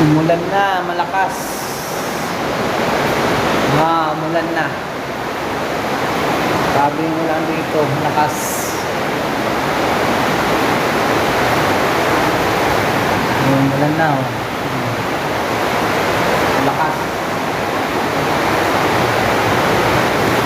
Umulan na, malakas. Ah, umulan na. Sabi mo lang dito, malakas. Umulan na, oh. Malakas.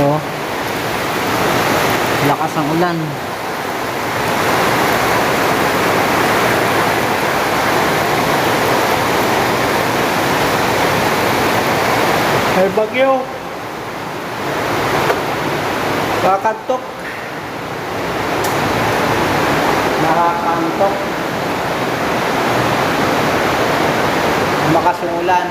Oh. Lakas ang ulan. May bagyo. Kakatok. Nakakantok. Malakas yung ulan.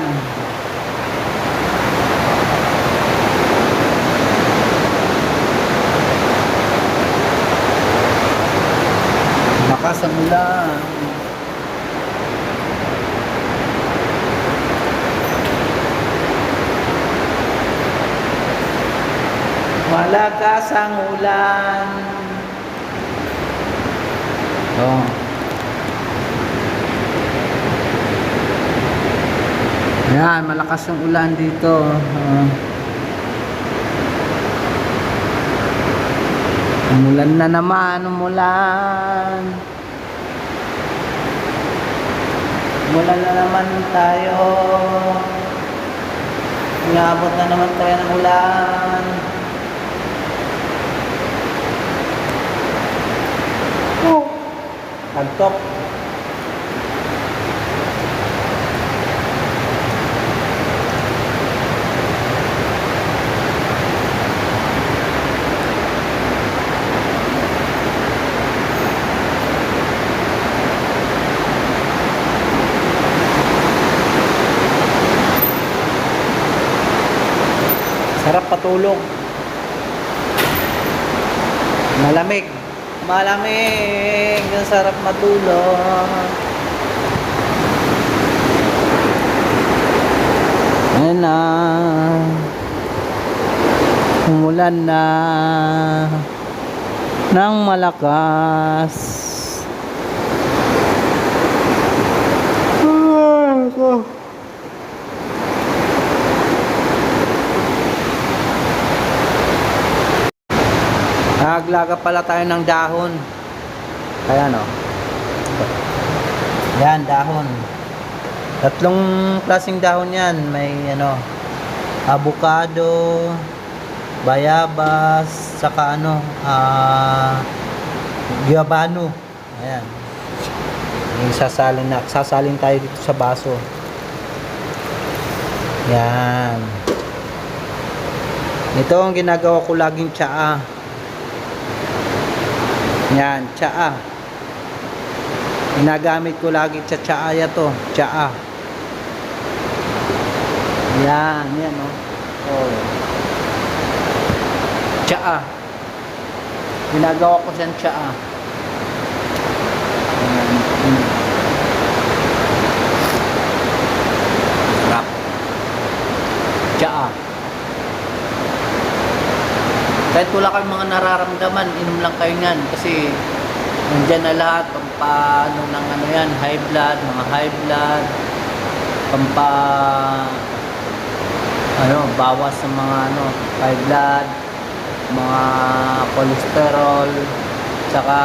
Malakas ang ulan. Oh. Yan, malakas yung ulan dito. Oh. Umulan na naman, umulan. Umulan na naman tayo. Inabot na naman tayo ng ulan. Antok. Sarap patulog. Malamig. Malamig. Ang sarap matulog. Ayan na. Umulan na. Nang malakas. Ah, ako. Naglaga pala tayo ng dahon. Kaya no. Yan, dahon. Tatlong klaseng dahon yan. May ano, avocado, bayabas, saka ano, ah, guabano. Ayan. Yung sasalin na, sasalin tayo dito sa baso. Yan. Ito ang ginagawa ko laging tsaa. Yan, tsaa. Ginagamit ko lagi sa tsaa to, tsaa. Yan, yan oh. Oh. Tsaa. Ginagawa ko siyang tsaa. Yan. Mm. Sarap. Tsaa. Kahit wala kayong mga nararamdaman, inom lang kayo niyan. Kasi nandyan na lahat, pampano ng ano yan, high blood, mga high blood, pampa ano, bawas sa mga ano, high blood, mga cholesterol, tsaka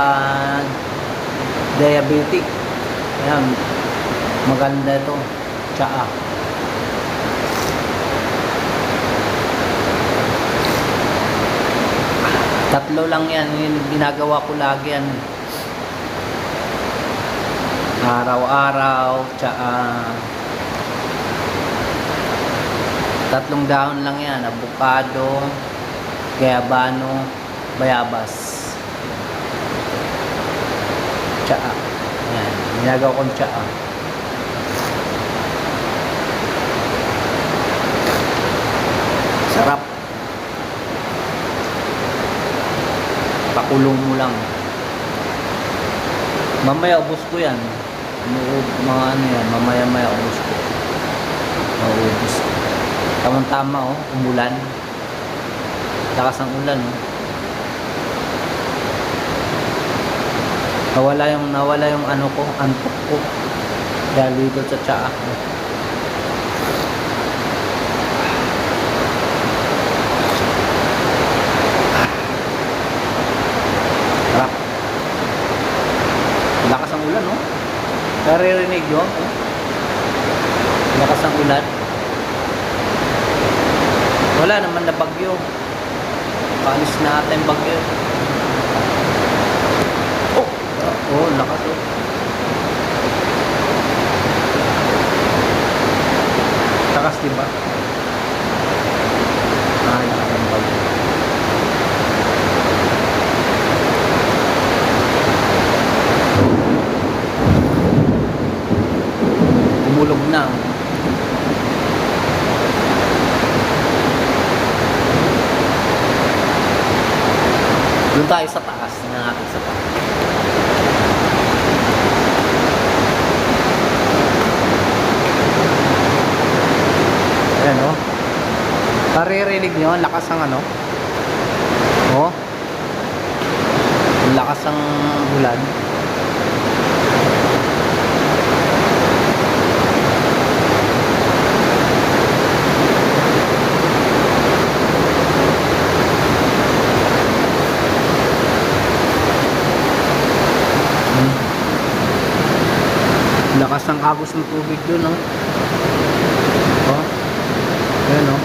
diabetic. Ayan, maganda ito, tsaa. Tatlo lang yan, yun ginagawa ko lagi yan. Araw-araw, tsaka tatlong dahon lang yan, avocado, gayabano, bayabas. Tsaka. Yan, ginagawa kong tsaka. Sarap. Pakulong mo lang. Mamaya ubos ko yan. Mga ano yan, mamaya maya ubos ko. Maubos ko. Tamang-tama oh, umulan. Lakas ng ulan oh. Nawala yung nawala yung ano ko, antok ko. Dahil dito sa tsaa ko. Naririnig nyo? Oh? Lakas ng ulan. Wala naman na bagyo. Paalis na ata bagyo. Oh! Oh, lakas oh. Lakas diba? Ah, lakas ng bagyo. Umulog na. Doon tayo sa taas. Tingnan natin sa taas. Ayan o. Paririnig nyo, ang lakas ng ano. Oh. Ang lakas ng ulan. Lakas ng agos ng tubig dun, no? Oh. Ayan, oh.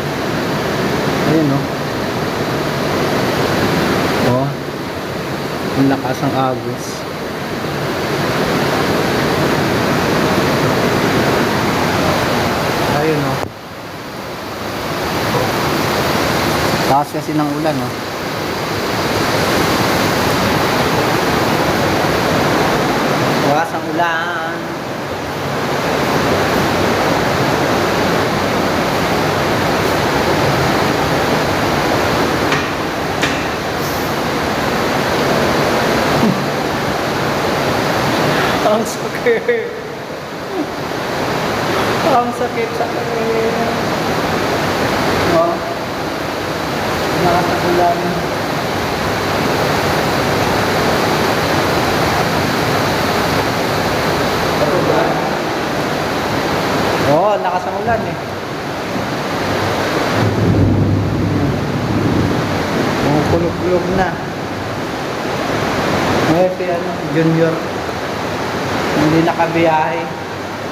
Ayan, oh. Oh. Ang lakas ng agos. Ayun, oh. Taas kasi ng ulan, oh. Lakas ang ulan. Ang sakit. Ang sakit sa akin. Oh. Lakas ang ulan. Oo, oh, lakas ang ulan eh. Kumukulog-kulog na. Eh, si ano, Junior. Hindi nakabiyahe.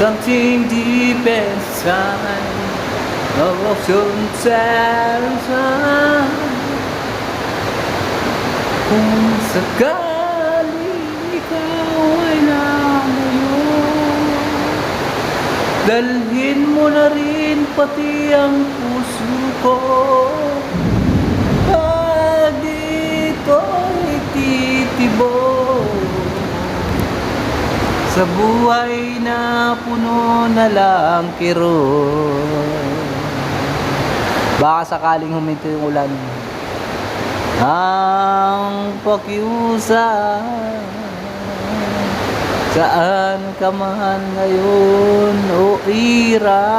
Something deep inside of satisfied. Kung sakali ikaw ay nalayo Dalhin mo na rin pati ang puso ko. Pag dito ititibo Sa buhay na puno na lang kiro. Baka sakaling huminto yung ulan. Ang pakiusa Saan ka man ngayon o ira